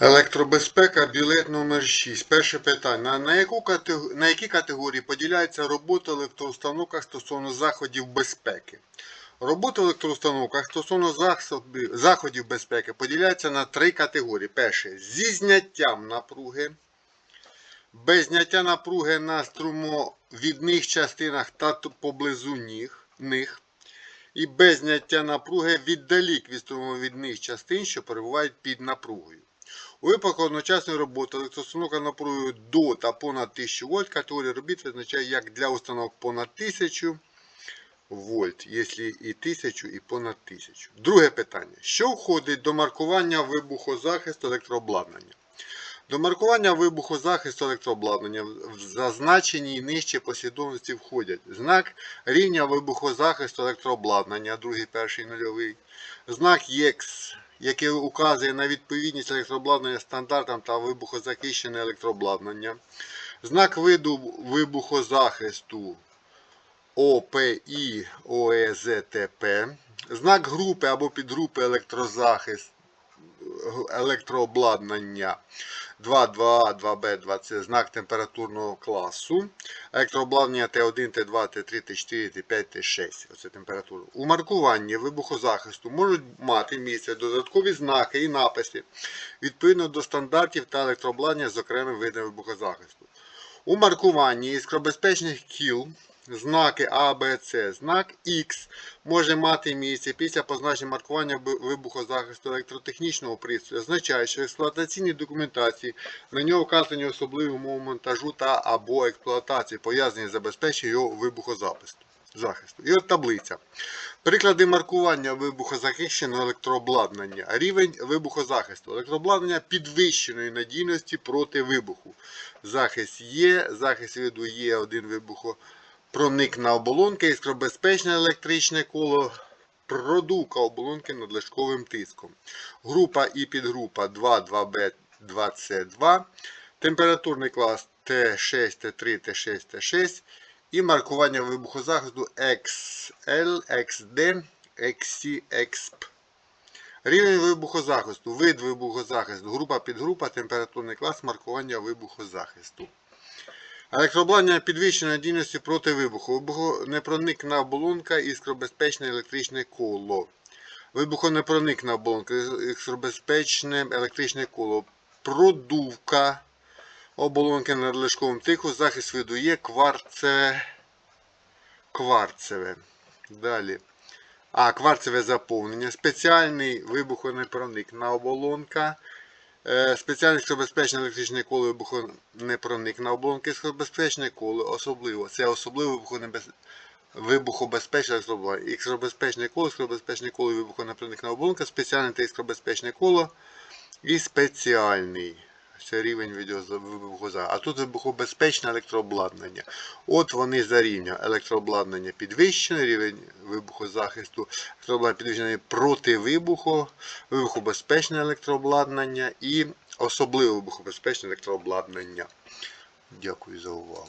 Електробезпека, білет номер 6. Перше питання. На, яку на які категорії поділяється робота в електроустановках стосовно заходів безпеки? Робота в електроустановках стосовно заходів безпеки поділяється на три категорії. Перше зі зняттям напруги, без зняття напруги на струмовідних частинах та поблизу них і без зняття напруги віддалік від струмовідних частин, що перебувають під напругою. У випадку одночасної роботи електроустановка напругою до та понад 1000 вольт категорія робіт визначає як для установок понад 1000 вольт, якщо і 1000, і понад 1000. Друге питання. Що входить до маркування вибухозахисту електрообладнання? До маркування вибухозахисту електрообладнання в зазначеній нижче послідовності входять знак рівня вибухозахисту електрообладнання, другий, перший, нульовий, знак ЄКС, який указує на відповідність електрообладнання стандартам та вибухозахищене електрообладнання, знак виду вибухозахисту ОПІ ОЕЗТП, знак групи або підгрупи електрозахист електрообладнання 2, 2А, 2Б, 2С, знак температурного класу, електрообладнання Т1, Т2, Т3, Т4, Т5, Т6. Оце температура. У маркуванні вибухозахисту можуть мати місце додаткові знаки і написи відповідно до стандартів та електрообладнання з окремим видом вибухозахисту. У маркуванні іскробезпечних кіл знаки А, Б, С, знак Х може мати місце після позначення маркування вибухозахисту електротехнічного пристрою. Означає, що в експлуатаційній документації на нього вказані особливі умови монтажу та або експлуатації, пов'язані з забезпеченням його вибухозахисту. Захисту. І от таблиця. Приклади маркування вибухозахищеного електрообладнання. Рівень вибухозахисту. Електрообладнання підвищеної надійності проти вибуху. Захист є, захист виду є один вибухопроникна оболонка, іскробезпечне електричне коло, продувка оболонки надлишковим тиском. Група і підгрупа 2, 2Б, 2С2, температурний клас Т6, Т3, Т6, Т6 і маркування вибухозахисту XL, XD, XC, XP. Рівень вибухозахисту, вид вибухозахисту, група підгрупа, температурний клас маркування вибухозахисту. Електрообладнання підвищеної надійності проти вибуху. Вибухонепроникна оболонка, іскробезпечне електричне коло. Вибухонепроникна оболонка, іскробезпечне електричне коло. Продувка оболонки на надлишковому тиху, захист виду є кварце... кварцеве. Далі. А, кварцеве заповнення. Спеціальний вибухонепроникна оболонка. Е, Спеціальне безпечне електричне коло на оболонки Безпечне коло особливо. Це особливо вибухобезпечне електрообладнання. Ікробезпечне коло, іскробезпечне коло і на оболонка, спеціальне та іскробезпечне коло і спеціальний. Це рівень вибухоза. А тут вибухобезпечне електрообладнання. От вони за рівня. Електрообладнання підвищене, рівень вибухозахисту, електрообладнання підвищене проти вибуху, вибухобезпечне електрообладнання і особливо вибухобезпечне електрообладнання. Дякую за увагу.